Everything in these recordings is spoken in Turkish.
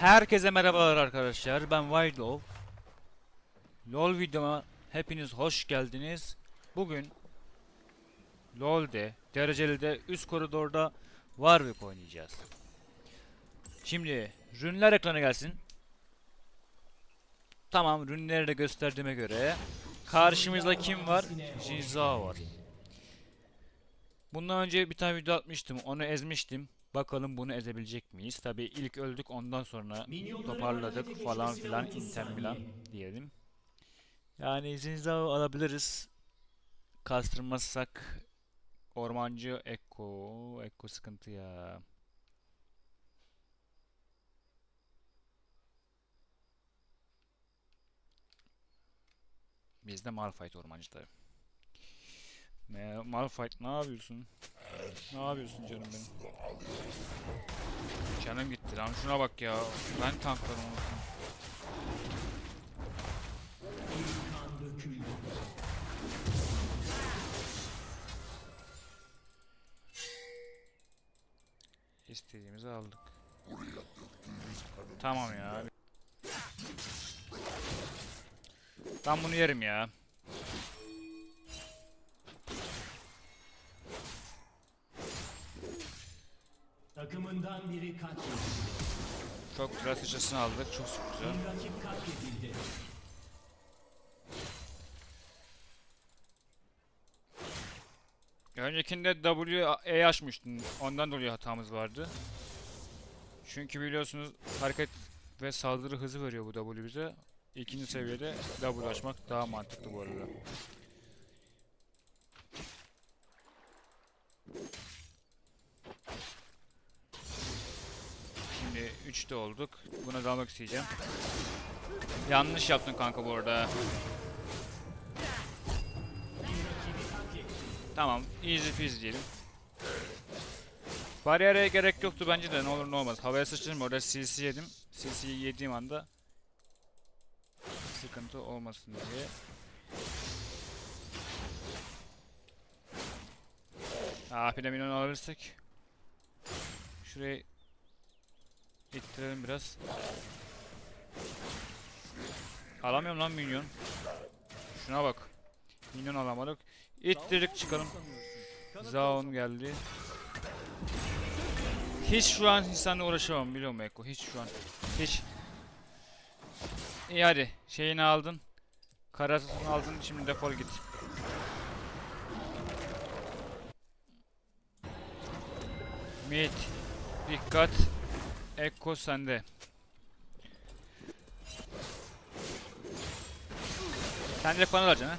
Herkese merhabalar arkadaşlar. Ben Wildlow. LoL videoma hepiniz hoş geldiniz. Bugün LoL'de, derecelide, üst koridorda Warwick oynayacağız. Şimdi rünler ekrana gelsin. Tamam, rünleri de gösterdiğime göre karşımızda kim var? Jinza var. Bundan önce bir tane video atmıştım. Onu ezmiştim. Bakalım bunu ezebilecek miyiz? Tabi ilk öldük ondan sonra toparladık falan filan intem filan diyelim. Yani izninizi alabiliriz. Kastırmazsak Ormancı Ekko. Ekko sıkıntı ya. Bizde Malphite ormancı tabi. Malphite ne yapıyorsun? Ne yapıyorsun canım benim? Canım gitti lan şuna bak ya. Ben tanklarım unuttum. İstediğimizi aldık. Tamam ya. Ben bunu yerim ya. Takımından biri katledildi. Çok güzel sıçrasını aldık. Çok güzel. Bir rakip katledildi. Öncekinde W E açmıştım. Ondan dolayı hatamız vardı. Çünkü biliyorsunuz hareket ve saldırı hızı veriyor bu W bize. İkinci seviyede W açmak daha mantıklı bu arada. Şimdi 3'te olduk. Buna dalmak isteyeceğim. Yanlış yaptın kanka bu arada. Tamam, easy peasy diyelim. Bariyere gerek yoktu bence de ne olur ne olmaz. Havaya sıçradım orada CC yedim. CC'yi yediğim anda sıkıntı olmasın diye. Ah minyon alabilirsek. Şurayı ittirelim biraz. Alamıyorum lan minyon. Şuna bak. Minyon alamadık. İttirdik çıkalım. Zaun geldi. Hiç şu an seninle uğraşamam biliyor musun Eko? Hiç şu an. Hiç. İyi hadi. Şeyini aldın. Karasını aldın. Şimdi defol git. Mid. Dikkat. Eko sende. Sen de panel alacaksın ha.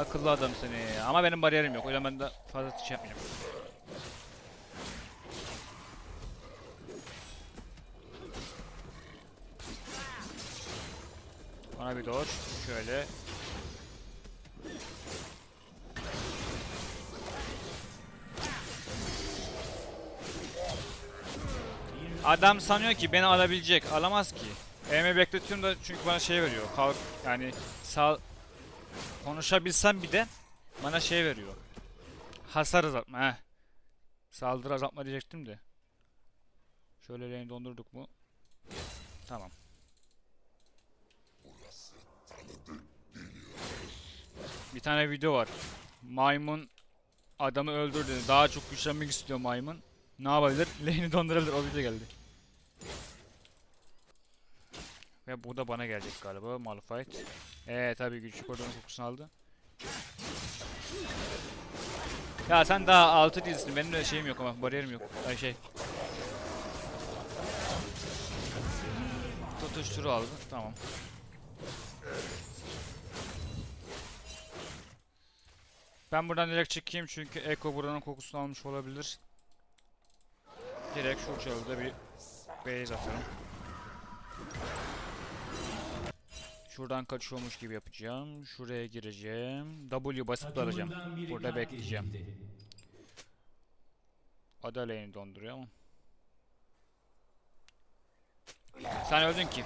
Akıllı adam seni. Ama benim bariyerim yok. O yüzden ben de fazla şey yapmayacağım. Bana bir doğru. Şöyle. Adam sanıyor ki beni alabilecek. Alamaz ki. Eğme bekletiyorum da çünkü bana şey veriyor. Kalk yani sağ konuşabilsem bir de bana şey veriyor. Hasar azaltma he. Saldırı azaltma diyecektim de. Şöyle lane'i dondurduk mu? Tamam. Bir tane video var. Maymun adamı öldürdü. Daha çok güçlenmek istiyor maymun. Ne yapabilir? Lane'i dondurabilir. O video geldi. Ve bu da bana gelecek galiba. Malphite. Eee tabii güçlü koridorun kokusunu aldı. Ya sen daha altı değilsin. Benim de şeyim yok ama bariyerim yok. Ay şey. Tutuşturu aldı. Tamam. Ben buradan direkt çıkayım çünkü Eko buranın kokusunu almış olabilir. Direkt şu çalıda bir base atalım. Şuradan kaçıyormuş gibi yapacağım. Şuraya gireceğim. W basıp alacağım. Burada bekleyeceğim. lane'i donduruyor ama. Sen öldün ki.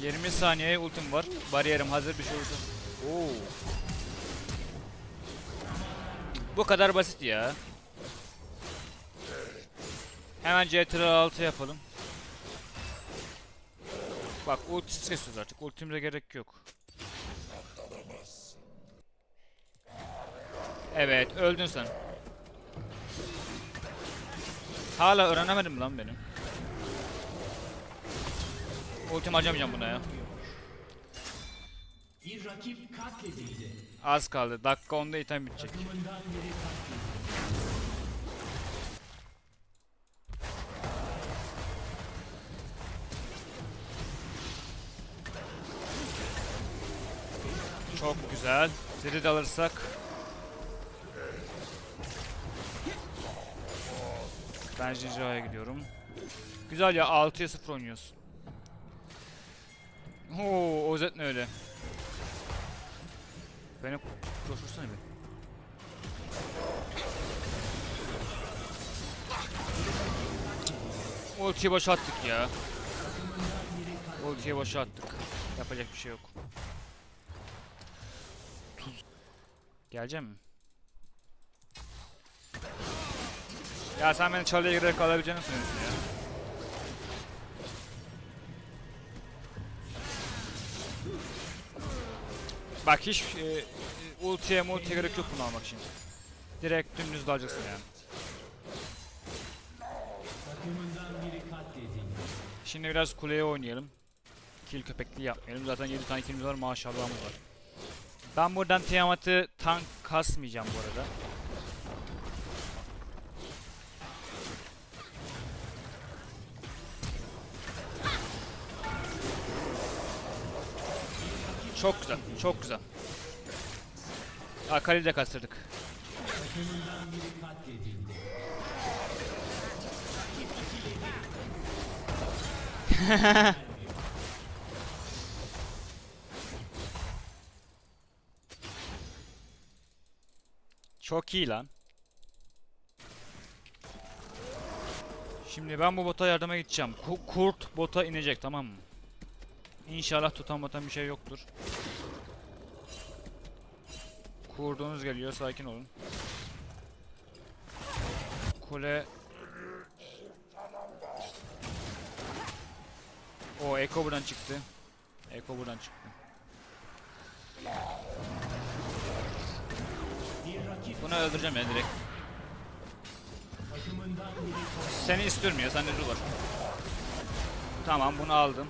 20 saniye ultim var. Bariyerim hazır bir şey olursa. Oo. Bu kadar basit ya. Hemen CTRL 6 yapalım. Bak ultisiz kesiyoruz artık. Ultimize gerek yok. Evet öldün sen. Hala öğrenemedim lan benim. Ultim harcamayacağım buna ya. Bir rakip katledildi. Az kaldı. Dakika 10'da item bitecek. Çok güzel. Zeri de alırsak. Ben Jinja'ya gidiyorum. Güzel ya 6'ya 0 oynuyoruz. Oo, Ozet ne öyle? Beni koşursana bir. Ultiyi boşa attık ya. Ultiyi boşa attık. Yapacak bir şey yok. Geleceğim mi? Ya sen beni çalıya girerek alabileceğini sanıyorsun ya. Bak hiç e, e, ultiye multiye gerek yok bunu almak için. Direkt dümdüz dalacaksın yani. Şimdi biraz kuleye oynayalım. Kill köpekliği yapmayalım. Zaten 7 tane killimiz var maşallahımız var. Ben buradan Tiamat'ı tank kasmayacağım bu arada. Çok güzel, çok güzel. Akali'yi de kastırdık. Takımından biri katledildi. Çok iyi lan. Şimdi ben bu bota yardıma gideceğim. Ku- Kurt bota inecek tamam mı? İnşallah tutan botan bir şey yoktur. Kurdunuz geliyor sakin olun. Kule O Eko buradan çıktı. Eko buradan çıktı. Bunu öldüreceğim ya direkt. Seni istiyorum ya, sende dur var. Tamam, bunu aldım.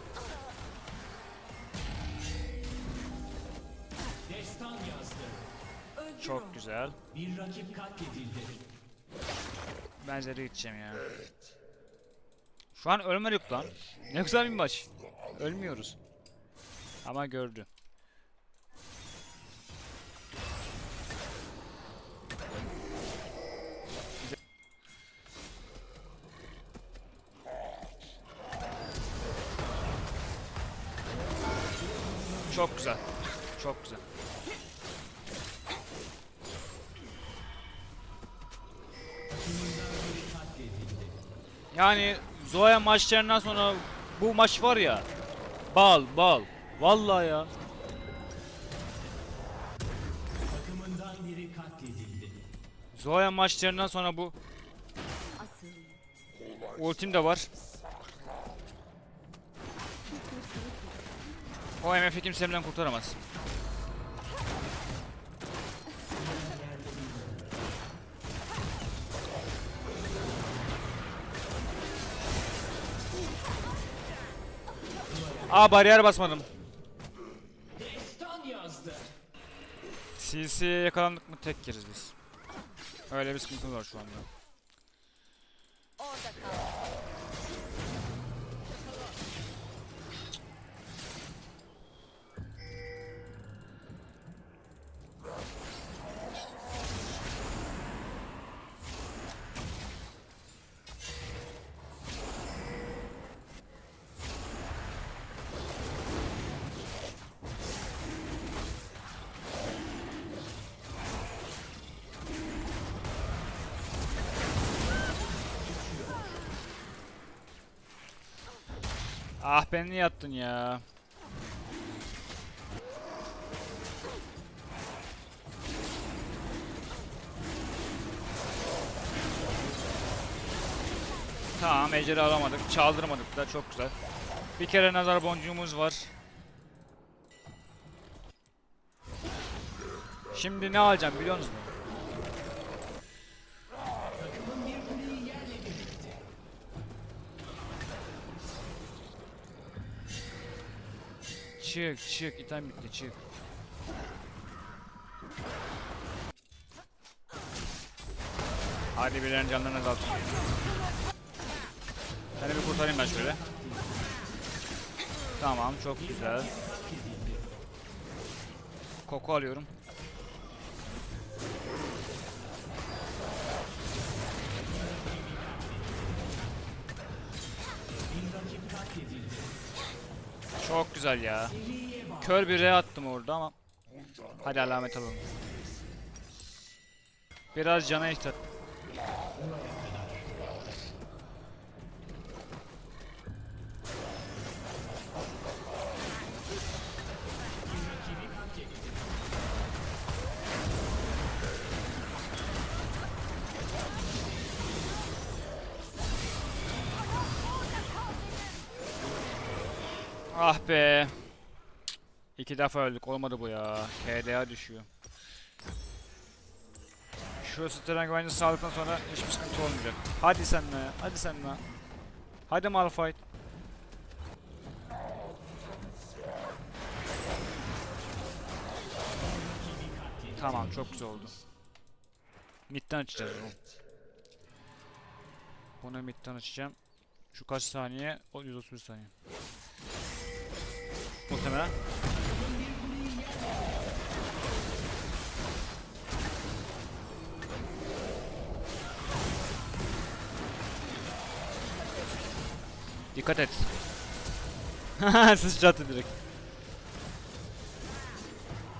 Çok güzel. Bir rakip katledildi. Ben Zed'e gideceğim ya. Şu an ölmedik lan. Ne güzel bir maç. Ölmüyoruz. Ama gördü. Çok güzel. Çok güzel. Yani Zoya maçlarından sonra bu maç var ya. Bal bal. Vallahi ya. Takımından biri katledildi. Zoya maçlarından sonra bu ultim de var. O MF'i kimse elimden kurtaramaz. Aa bariyer basmadım. CC'ye yakalandık mı tek yeriz biz. Öyle bir sıkıntı var şu anda. Ah ben niye attın ya? Tamam ejderi alamadık. Çaldırmadık da çok güzel. Bir kere nazar boncuğumuz var. Şimdi ne alacağım biliyor musunuz? Çık çık item bitti çık. Hadi birilerinin canlarını azaltın. Seni bir kurtarayım ben şöyle. Tamam çok güzel. Koku alıyorum. Çok güzel ya. Kör bir re attım orada ama. Hadi alamet alalım. Biraz cana ihtiyaç. Ah be. İki defa öldük. Olmadı bu ya. KDA düşüyor. Şu Stren güvence sağlıktan sonra hiçbir sıkıntı olmayacak. Hadi sen be. Hadi sen be. Hadi Malphite. Tamam çok güzel oldu. Mid'den açacağız bunu. Bunu mid'den açacağım. Şu kaç saniye? O 131 saniye. Muhtemelen. Dikkat et. Sıçrattı direkt.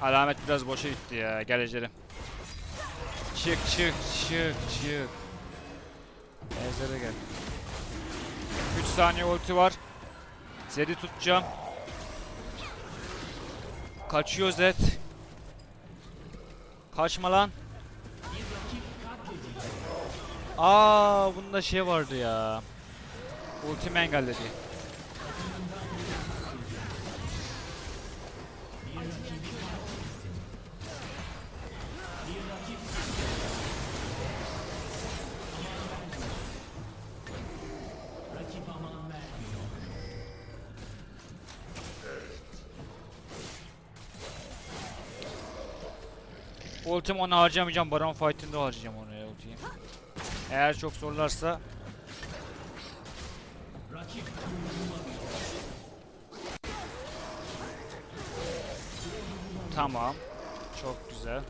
Alamet biraz boşa gitti ya. Gel. Çık çık çık çık. Ejder'e gel. 3 saniye ulti var. Zed'i tutacağım. Kaçıyor Zed. Kaçma lan. Aa bunda şey vardı ya. Ultimi engelledi. Ultim onu harcamayacağım. Baron fight'inde harcayacağım onu ya ultiyi. Eğer çok zorlarsa tamam. Çok güzel.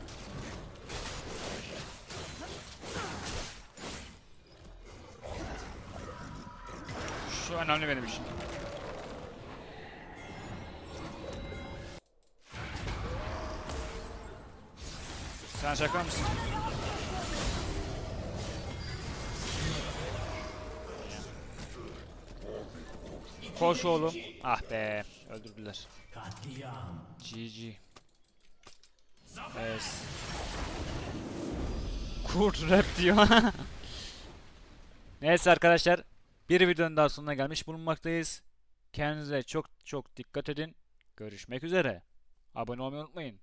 Şu önemli benim için. Sen şaka mısın? Koş oğlum. Ah be. Öldürdüler. GG. Evet. Kurt rap diyor. Neyse arkadaşlar. Bir videonun daha sonuna gelmiş bulunmaktayız. Kendinize çok çok dikkat edin. Görüşmek üzere. Abone olmayı unutmayın.